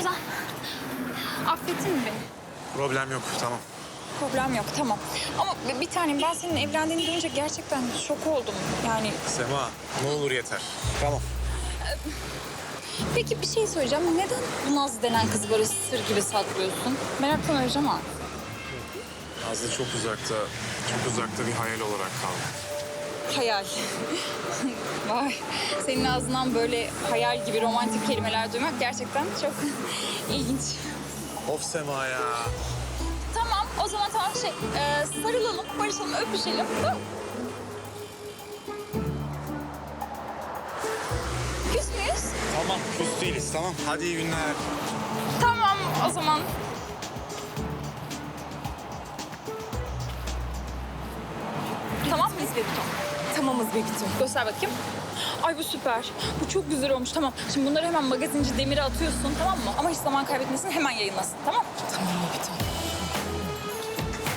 Ozan. Affettin mi beni? Problem yok tamam. Problem yok tamam. Ama bir- tanem ben senin evlendiğini duyunca gerçekten şok oldum. Yani Sema ne olur yeter. Tamam. peki bir şey söyleyeceğim. Neden bu Naz denen kızı böyle sır gibi saklıyorsun? Meraktan öleceğim ha. Nazlı çok uzakta, çok uzakta bir hayal olarak kaldı. Hayal. Vay. Senin ağzından böyle hayal gibi romantik kelimeler duymak gerçekten çok ilginç. Of Sema ya. Tamam o zaman tamam şey e, sarılalım, barışalım, öpüşelim. Tamam. Küs müyüz? Tamam küs değiliz tamam. Hadi iyi günler. Tamam o zaman. Tamam mıyız Bebeto? Tamamız Bebeto. Göster bakayım. Ay bu süper. Bu çok güzel olmuş. Tamam. Şimdi bunları hemen magazinci Demir'e atıyorsun tamam mı? Ama hiç zaman kaybetmesin hemen yayınlasın tamam? Tamam Beto.